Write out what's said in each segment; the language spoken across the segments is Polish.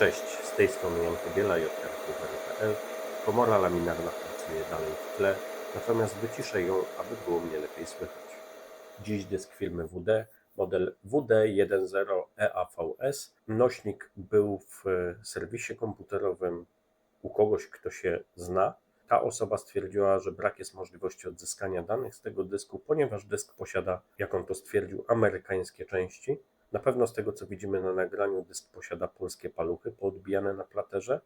Cześć, z tej strony Jan Kobiela, jrq.pl. Komora laminarna pracuje dalej w tle, natomiast wyciszę ją, aby było mnie lepiej słychać. Dziś dysk firmy WD, model WD10EAVS. Nośnik był w serwisie komputerowym u kogoś, kto się zna. Ta osoba stwierdziła, że brak jest możliwości odzyskania danych z tego dysku, ponieważ dysk posiada, jak on to stwierdził, amerykańskie części. Na pewno z tego, co widzimy na nagraniu, dysk posiada polskie paluchy poodbijane na platerze.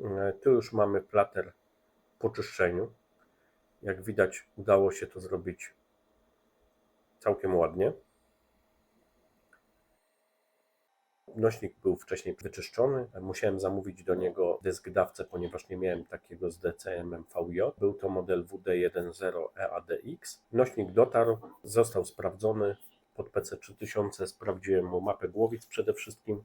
E, Tu już mamy plater po czyszczeniu. Jak widać, udało się to zrobić całkiem ładnie. Nośnik był wcześniej wyczyszczony. Musiałem zamówić do niego dysk dawcę, ponieważ nie miałem takiego z DCM VJ. Był to model WD10EADX. Nośnik dotarł, został sprawdzony pod PC3000. Sprawdziłem mu mapę głowic przede wszystkim.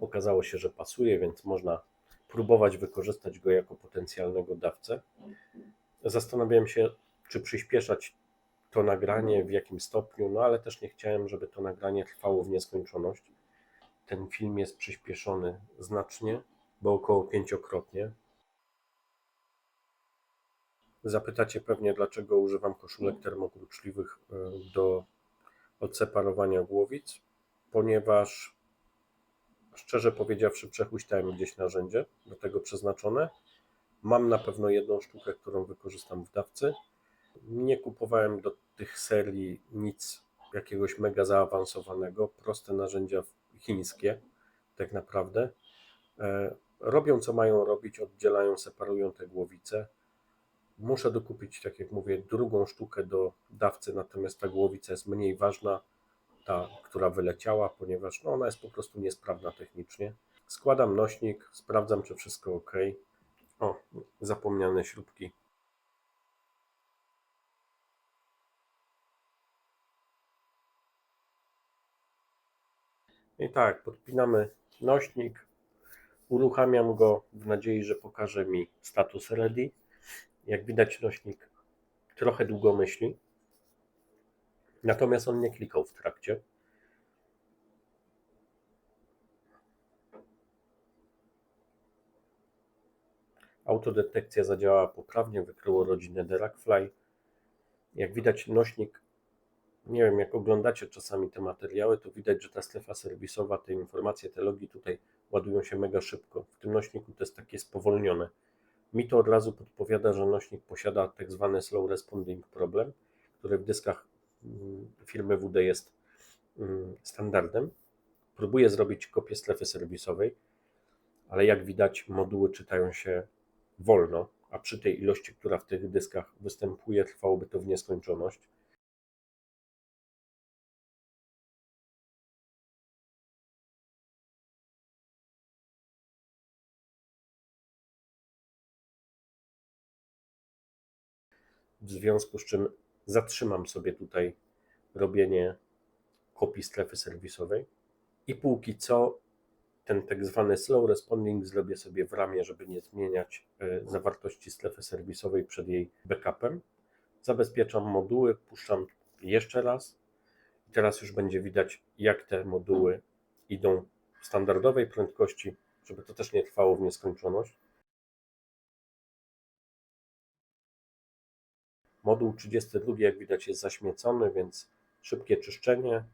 Okazało się, że pasuje, więc można próbować wykorzystać go jako potencjalnego dawcę. Zastanawiałem się, czy przyspieszać to nagranie, w jakim stopniu, no ale też nie chciałem, żeby to nagranie trwało w nieskończoność. Ten film jest przyspieszony znacznie, bo około pięciokrotnie. Zapytacie pewnie, dlaczego używam koszulek termokruczliwych e, do odseparowania głowic, ponieważ szczerze powiedziawszy, przehuśtałem gdzieś narzędzie do tego przeznaczone. Mam na pewno jedną sztukę, którą wykorzystam w dawcy. Nie kupowałem do tych serii nic jakiegoś mega zaawansowanego, proste narzędzia chińskie, tak naprawdę. E, Robią co mają robić, oddzielają, separują te głowice. Muszę dokupić, tak jak mówię, drugą sztukę do dawcy, natomiast ta głowica jest mniej ważna, ta, która wyleciała, ponieważ no, ona jest po prostu niesprawna technicznie. Składam nośnik, sprawdzam, czy wszystko ok. O, zapomniane śrubki I tak, podpinamy nośnik, uruchamiam go w nadziei, że pokaże mi status ready. Jak widać, nośnik trochę długo myśli, natomiast on nie klikał w trakcie. Autodetekcja zadziałała poprawnie, wykryło rodzinę Dragonfly. Jak widać, nośnik nie wiem, jak oglądacie czasami te materiały, to widać, że ta strefa serwisowa, te informacje, te logi tutaj ładują się mega szybko. W tym nośniku to jest takie spowolnione. Mi to od razu podpowiada, że nośnik posiada tak zwany slow responding problem, który w dyskach mm, firmy WD jest mm, standardem. Próbuję zrobić kopię strefy serwisowej, ale jak widać, moduły czytają się wolno, a przy tej ilości, która w tych dyskach występuje, trwałoby to w nieskończoność. W związku z czym zatrzymam sobie tutaj robienie kopii strefy serwisowej i póki co ten tak zwany slow responding zrobię sobie w ramie, żeby nie zmieniać e, zawartości strefy serwisowej przed jej backupem. Zabezpieczam moduły, puszczam jeszcze raz teraz już będzie widać jak te moduły idą w standardowej prędkości, żeby to też nie trwało w nieskończoność. Moduł 32, jak widać, jest zaśmiecony, więc szybkie czyszczenie.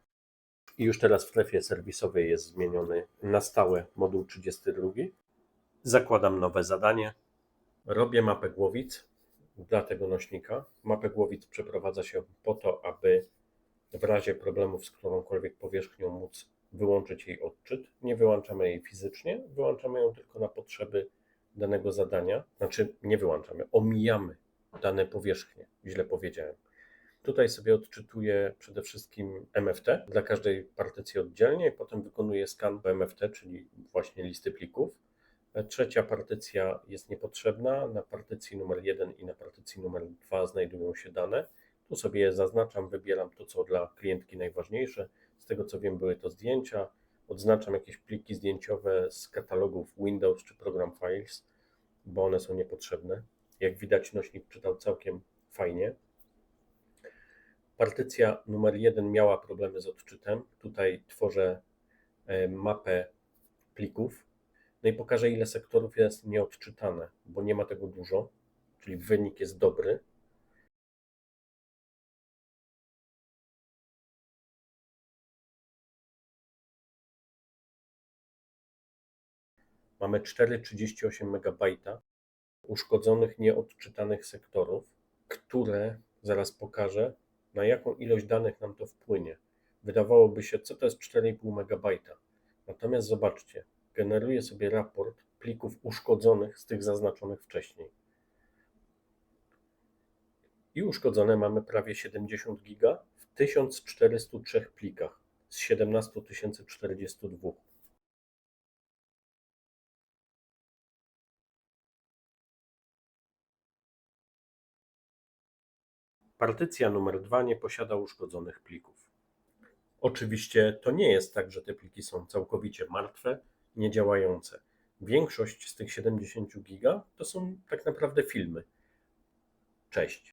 I już teraz w strefie serwisowej jest zmieniony na stałe moduł 32. Zakładam nowe zadanie. Robię mapę głowic dla tego nośnika. Mapę głowic przeprowadza się po to, aby w razie problemów z którąkolwiek powierzchnią móc wyłączyć jej odczyt. Nie wyłączamy jej fizycznie, wyłączamy ją tylko na potrzeby danego zadania. Znaczy, nie wyłączamy, omijamy dane powierzchnie, źle powiedziałem. Tutaj sobie odczytuję przede wszystkim MFT dla każdej partycji oddzielnie i potem wykonuję skan MFT, czyli właśnie listy plików. Trzecia partycja jest niepotrzebna. Na partycji numer 1 i na partycji numer 2 znajdują się dane. Tu sobie je zaznaczam, wybieram to, co dla klientki najważniejsze. Z tego co wiem, były to zdjęcia. Odznaczam jakieś pliki zdjęciowe z katalogów Windows czy Program Files, bo one są niepotrzebne. Jak widać, nośnik czytał całkiem fajnie. Partycja numer 1 miała problemy z odczytem. Tutaj tworzę e, mapę plików. No i pokażę, ile sektorów jest nieodczytane, bo nie ma tego dużo, czyli wynik jest dobry. Mamy 4,38 MB uszkodzonych, nieodczytanych sektorów, które zaraz pokażę, na jaką ilość danych nam to wpłynie. Wydawałoby się, co to jest 4,5 MB. Natomiast zobaczcie, generuje sobie raport plików uszkodzonych z tych zaznaczonych wcześniej. I uszkodzone mamy prawie 70 giga w 1403 plikach z 17 Partycja numer 2 nie posiada uszkodzonych plików. Oczywiście to nie jest tak, że te pliki są całkowicie martwe, niedziałające. Większość z tych 70 giga to są tak naprawdę filmy. Cześć.